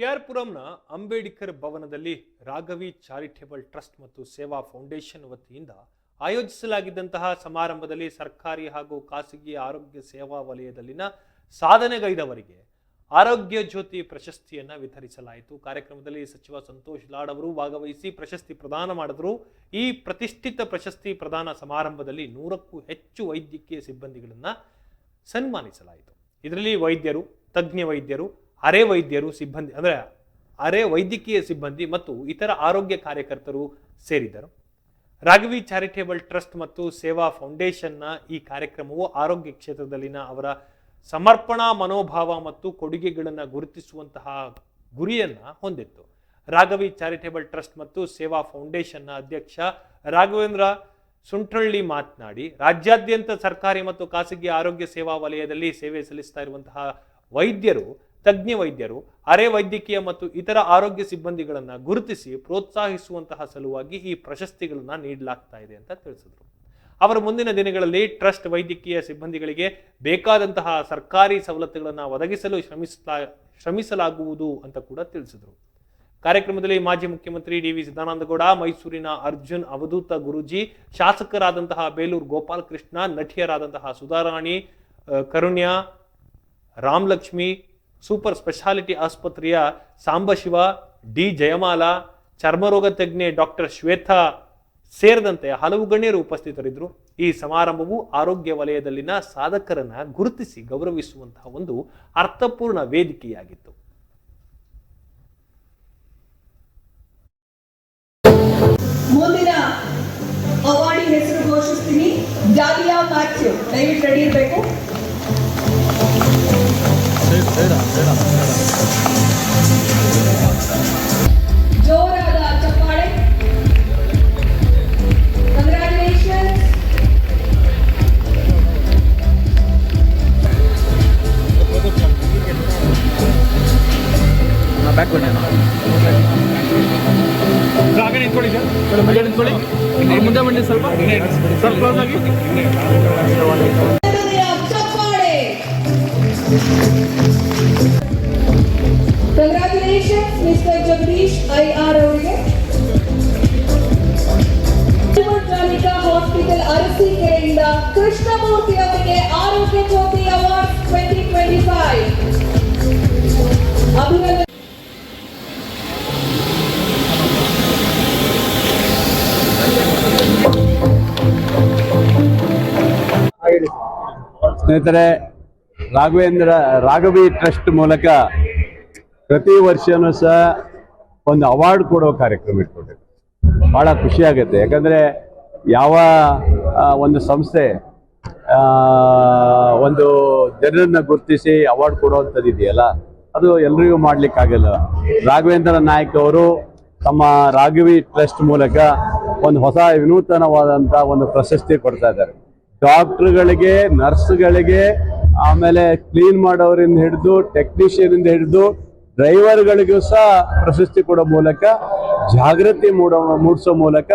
K R ಪುರಂನ Ambedkar ಭವನದಲ್ಲಿ Raghavi charitable trust ಮತ್ತು ಸೇವಾ ಫೌಂಡೇಶನ್ ವತಿಯಿಂದ ಆಯೋಜಿಸಲಾಗಿದ್ದಂತಹ ಸಮಾರಂಭದಲ್ಲಿ ಸರ್ಕಾರಿ ಹಾಗೂ ಖಾಸಗಿ ಆರೋಗ್ಯ ಸೇವಾ ವಲಯದಲ್ಲಿನ ಸಾಧನೆಗೈದವರಿಗೆ ಆರೋಗ್ಯ ಜ್ಯೋತಿ ಪ್ರಶಸ್ತಿಯನ್ನು ವಿತರಿಸಲಾಯಿತು. ಕಾರ್ಯಕ್ರಮದಲ್ಲಿ ಸಚಿವ ಸಂತೋಷ್ ಲಾಡ್ ಅವರು ಭಾಗವಹಿಸಿ ಪ್ರಶಸ್ತಿ ಪ್ರದಾನ ಮಾಡಿದರು. ಈ ಪ್ರತಿಷ್ಠಿತ ಪ್ರಶಸ್ತಿ ಪ್ರದಾನ ಸಮಾರಂಭದಲ್ಲಿ ನೂರಕ್ಕೂ ಹೆಚ್ಚು ವೈದ್ಯಕೀಯ ಸಿಬ್ಬಂದಿಗಳನ್ನು ಸನ್ಮಾನಿಸಲಾಯಿತು. ಇದರಲ್ಲಿ ವೈದ್ಯರು, ತಜ್ಞ ವೈದ್ಯರು ಅರೆ ವೈದ್ಯರು ಸಿಬ್ಬಂದಿ, ಅಂದರೆ ಅರೆ ವೈದ್ಯಕೀಯ ಸಿಬ್ಬಂದಿ ಮತ್ತು ಇತರ ಆರೋಗ್ಯ ಕಾರ್ಯಕರ್ತರು ಸೇರಿದ್ದರು. ರಾಘವಿ ಚಾರಿಟೇಬಲ್ ಟ್ರಸ್ಟ್ ಮತ್ತು ಸೇವಾ ಫೌಂಡೇಶನ್ನ ಈ ಕಾರ್ಯಕ್ರಮವು ಆರೋಗ್ಯ ಕ್ಷೇತ್ರದಲ್ಲಿನ ಅವರ ಸಮರ್ಪಣಾ ಮನೋಭಾವ ಮತ್ತು ಕೊಡುಗೆಗಳನ್ನು ಗುರುತಿಸುವಂತಹ ಗುರಿಯನ್ನು ಹೊಂದಿತ್ತು. ರಾಘವಿ ಚಾರಿಟೇಬಲ್ ಟ್ರಸ್ಟ್ ಮತ್ತು ಸೇವಾ ಫೌಂಡೇಶನ್ನ ಅಧ್ಯಕ್ಷ ರಾಘವೇಂದ್ರ ಸುಂಟ್ರಳ್ಳಿ ಮಾತನಾಡಿ, ರಾಜ್ಯಾದ್ಯಂತ ಸರ್ಕಾರಿ ಮತ್ತು ಖಾಸಗಿ ಆರೋಗ್ಯ ಸೇವಾ ವಲಯದಲ್ಲಿ ಸೇವೆ ಸಲ್ಲಿಸ್ತಾ ಇರುವಂತಹ ವೈದ್ಯರು ತಜ್ಞ ವೈದ್ಯರು, ಅರೆ ವೈದ್ಯಕೀಯ ಮತ್ತು ಇತರ ಆರೋಗ್ಯ ಸಿಬ್ಬಂದಿಗಳನ್ನು ಗುರುತಿಸಿ ಪ್ರೋತ್ಸಾಹಿಸುವಂತಹ ಸಲುವಾಗಿ ಈ ಪ್ರಶಸ್ತಿಗಳನ್ನು ನೀಡಲಾಗ್ತಾ ಇದೆ ಅಂತ ತಿಳಿಸಿದರು. ಅವರ ಮುಂದಿನ ದಿನಗಳಲ್ಲಿ ಟ್ರಸ್ಟ್ ವೈದ್ಯಕೀಯ ಸಿಬ್ಬಂದಿಗಳಿಗೆ ಬೇಕಾದಂತಹ ಸರ್ಕಾರಿ ಸವಲತ್ತುಗಳನ್ನು ಒದಗಿಸಲು ಶ್ರಮಿಸ್ತಾ, ಶ್ರಮಿಸಲಾಗುವುದು ಅಂತ ಕೂಡ ತಿಳಿಸಿದರು. ಕಾರ್ಯಕ್ರಮದಲ್ಲಿ ಮಾಜಿ ಮುಖ್ಯಮಂತ್ರಿ ಡಿ ವಿ ಸದಾನಂದಗೌಡ, ಮೈಸೂರಿನ ಅರ್ಜುನ್ ಅವಧೂತ ಗುರುಜಿ, ಶಾಸಕರಾದಂತಹ ಬೇಲೂರು ಗೋಪಾಲಕೃಷ್ಣ, ನಟಿಯರಾದಂತಹ ಸುಧಾರಾಣಿ ಕರುಣ್ಯ, ರಾಮಲಕ್ಷ್ಮಿ ಸೂಪರ್ ಸ್ಪೆಷಾಲಿಟಿ ಆಸ್ಪತ್ರೆಯ ಸಾಂಬಶಿವ ಡಿ ಜಯಮಾಲ, ಚರ್ಮರೋಗ ತಜ್ಞೆ ಡಾಕ್ಟರ್ ಶ್ವೇತಾ ಸೇರಿದಂತೆ ಹಲವು ಗಣ್ಯರು ಉಪಸ್ಥಿತರಿದ್ದರು. ಈ ಸಮಾರಂಭವು ಆರೋಗ್ಯ ವಲಯದಲ್ಲಿನ ಸಾಧಕರನ್ನ ಗುರುತಿಸಿ ಗೌರವಿಸುವಂತಹ ಒಂದು ಅರ್ಥಪೂರ್ಣ ವೇದಿಕೆಯಾಗಿತ್ತು. ಮುಂದಿನ ಹೆಸರು ಘೋಷಿಸ್ತೀನಿ. ಜಾಲಿಯಾ ಮ್ಯಾಥ್ಯೂ. ದಯವಿಟ್ಟು ರೆಡಿ ಇರಬೇಕು ಜೋರಾದ ಚಪ್ಪಾಳೆ ಕಂಗ್ರ್ಯಾಚುಲೇಷನ್ ಬ್ಯಾಕ್ ಬನ್ನಿ ಮುಂದೆ ನಿಂತ್ಕೊಳ್ಳಿ ಅವ್ರು ಮುಂದೆ ಬನ್ನಿ ಸ್ವಲ್ಪ ಸ್ವಲ್ಪ ಕ್ಲೋಸ್ ಆಗಿ ಚಪ್ಪಾಳೆ congratulations mister Jagadish I R ಅವರಿಗೆ ಜಾಲಿಕಾ ಹಾಸ್ಪಿಟಲ್ ಅರಸೀಕೆರೆಯಿಂದ ಕೃಷ್ಣಮೂರ್ತಿ ಅವರಿಗೆ Arogya Jyothi award twenty twenty five ಅಭಿನಂದನೆ ಸ್ನೇಹಿತರೆ ರಾಘವೇಂದ್ರ, ರಾಘವಿ ಟ್ರಸ್ಟ್ ಮೂಲಕ ಪ್ರತಿ ವರ್ಷನೂ ಸಹ ಒಂದು ಅವಾರ್ಡ್ ಕೊಡೋ ಕಾರ್ಯಕ್ರಮ ಇಟ್ಕೊಂಡಿದೆ ಭಾಳ ಖುಷಿ ಆಗುತ್ತೆ. ಯಾಕಂದರೆ ಯಾವ ಒಂದು ಸಂಸ್ಥೆ ಒಂದು ಜನರನ್ನು ಗುರುತಿಸಿ ಅವಾರ್ಡ್ ಕೊಡೋವಂಥದ್ದು ಇದೆಯಲ್ಲ, ಅದು ಎಲ್ರಿಗೂ ಮಾಡಲಿಕ್ಕಾಗಲ್ಲ ರಾಘವೇಂದ್ರ ನಾಯಕ್ ಅವರು ತಮ್ಮ ರಾಘವಿ ಟ್ರಸ್ಟ್ ಮೂಲಕ ಒಂದು ಹೊಸ ವಿನೂತನವಾದಂಥ ಒಂದು ಪ್ರಶಸ್ತಿ ಕೊಡ್ತಾ ಇದ್ದಾರೆ. ಡಾಕ್ಟ್ರುಗಳಿಗೆ, ನರ್ಸ್ಗಳಿಗೆ ಆಮೇಲೆ ಕ್ಲೀನ್ ಮಾಡೋರಿಂದ ಹಿಡಿದು ಟೆಕ್ನಿಷಿಯನ್ ಇಂದ ಹಿಡಿದು ಡ್ರೈವರ್ಗಳಿಗೂ ಸಹ ಪ್ರಶಸ್ತಿ ಕೊಡೋ ಮೂಲಕ, ಜಾಗೃತಿ ಮೂಡೋ, ಮೂಡಿಸೋ ಮೂಲಕ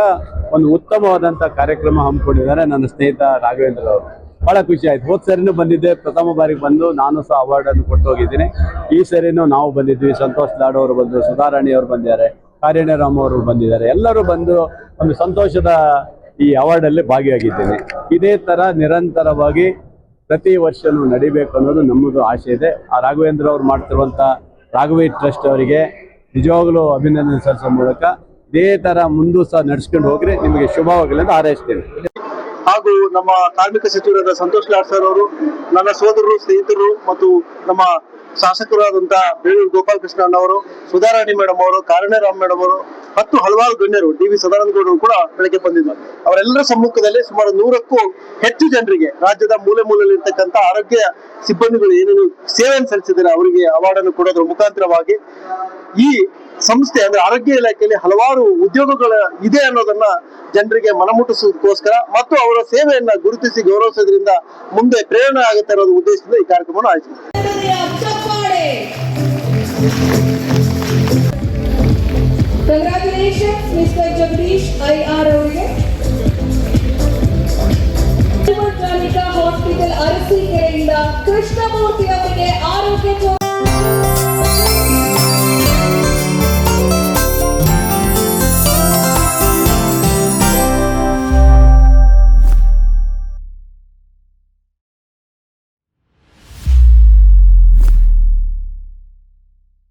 ಒಂದು ಉತ್ತಮವಾದಂಥ ಕಾರ್ಯಕ್ರಮ ಹಮ್ಮಿಕೊಂಡಿದ್ದಾರೆ ನನ್ನ ಸ್ನೇಹಿತ ರಾಘವೇಂದ್ರ ಅವರು. ಬಹಳ ಖುಷಿ ಆಯ್ತು. ಹೋದ್ ಸರಿನೂ ಬಂದಿದ್ದೆ. ಪ್ರಥಮ ಬಾರಿಗೆ ಬಂದು ನಾನು ಸಹ ಅವಾರ್ಡ್ ಅನ್ನು ಕೊಟ್ಟು ಹೋಗಿದ್ದೀನಿ. ಈ ಸರಿನೂ ನಾವು ಬಂದಿದ್ವಿ. ಸಂತೋಷ್ ಲಾಡ್ ಅವರು ಬಂದು ಸುಧಾರಾಣಿ ಅವರು ಬಂದಿದ್ದಾರೆ ಕಾರ್ಯಣ್ಯರಾಮ್ ಅವರು ಬಂದಿದ್ದಾರೆ. ಎಲ್ಲರೂ ಬಂದು ಒಂದು ಸಂತೋಷದ ಈ ಅವಾರ್ಡ್ ಅಲ್ಲಿ ಭಾಗಿಯಾಗಿದ್ದೇನೆ. ಇದೇ ತರ ನಿರಂತರವಾಗಿ ಪ್ರತಿ ವರ್ಷನೂ ನಡಿಬೇಕು ಅನ್ನೋದು ನಮ್ಮದು ಆಸೆ ಇದೆ. ಆ ರಾಘವೇಂದ್ರ ಅವರು ಮಾಡ್ತಿರುವಂತ ರಾಘವಿ ಟ್ರಸ್ಟ್ ಅವರಿಗೆ ನಿಜವಾಗ್ಲೂ ಅಭಿನಂದನೆ ಸಲ್ಲಿಸೋ ಮೂಲಕ ಇದೇ ತರ ಮುಂದೂ ಸಹ ನಡ್ಸ್ಕೊಂಡು ಹೋಗ್ರಿ. ನಿಮಗೆ ಶುಭವಾಗಲಿ ಅಂತ ಹಾರೈಸ್ತೇನೆ. ಹಾಗೂ ನಮ್ಮ ಕಾರ್ಮಿಕ ಸಚಿವರಾದ ಸಂತೋಷ್ ಲಾಡ್ ಸರ್ ಅವರು, ನನ್ನ ಸೋದರರು, ಸ್ನೇಹಿತರು ಮತ್ತು ನಮ್ಮ ಶಾಸಕರಾದಂತಹ ಬೇಳೂರು ಗೋಪಾಲಕೃಷ್ಣ ಅವರು, ಸುಧಾರಾಣಿ ಮೇಡಮ್ ಅವರು ಕಾರಣರಾಮ್ ಮೇಡಮ್ ಅವರು ಮತ್ತು ಹಲವಾರು ಗಣ್ಯರು ಡಿ ವಿ ಸದಾನಂದಗೌಡರು ಕೂಡ ಬೆಳಗ್ಗೆ ಬಂದಿದ್ದರು. ಅವರೆಲ್ಲರ ಸಮ್ಮುಖದಲ್ಲಿ ಸುಮಾರು ನೂರಕ್ಕೂ ಹೆಚ್ಚು ಜನರಿಗೆ ರಾಜ್ಯದ ಮೂಲೆ ಮೂಲೆಯಲ್ಲಿರ್ತಕ್ಕಂಥ ಆರೋಗ್ಯ ಸಿಬ್ಬಂದಿಗಳು ಏನೇನು ಸೇವೆಯನ್ನು ಸಲ್ಲಿಸಿದ್ದಾರೆ ಅವರಿಗೆ ಅವಾರ್ಡ್ ಅನ್ನು ಕೊಡೋದ್ರ ಮುಖಾಂತರವಾಗಿ ಈ ಸಂಸ್ಥೆ ಅಂದ್ರೆ ಆರೋಗ್ಯ ಇಲಾಖೆಯಲ್ಲಿ ಹಲವಾರು ಉದ್ಯೋಗಗಳ ಇದೆ ಅನ್ನೋದನ್ನ ಜನರಿಗೆ ಮನಮುಟ್ಟಿಸೋದಕ್ಕೋಸ್ಕರ ಮತ್ತು ಅವರ ಸೇವೆಯನ್ನ ಗುರುತಿಸಿ ಗೌರವಿಸೋದ್ರಿಂದ ಮುಂದೆ ಪ್ರೇರಣೆ ಆಗುತ್ತೆ ಅನ್ನೋದು ಉದ್ದೇಶದಿಂದ ಈ ಕಾರ್ಯಕ್ರಮವನ್ನು ಆಯೋಜಿಸಿದೆ ಚಪ್ಪಾಳೆ congratulations mister Jagadish I R ಅವರಿಗೆ ಜಾಲಿಕಾ ಹಾಸ್ಪಿಟಲ್ ಅರಸೀಕೆರೆಯಿಂದ ಕೃಷ್ಣಮೂರ್ತಿ ಅವರಿಗೆ ಆರೋಗ್ಯ ಜ್ಯೋತಿ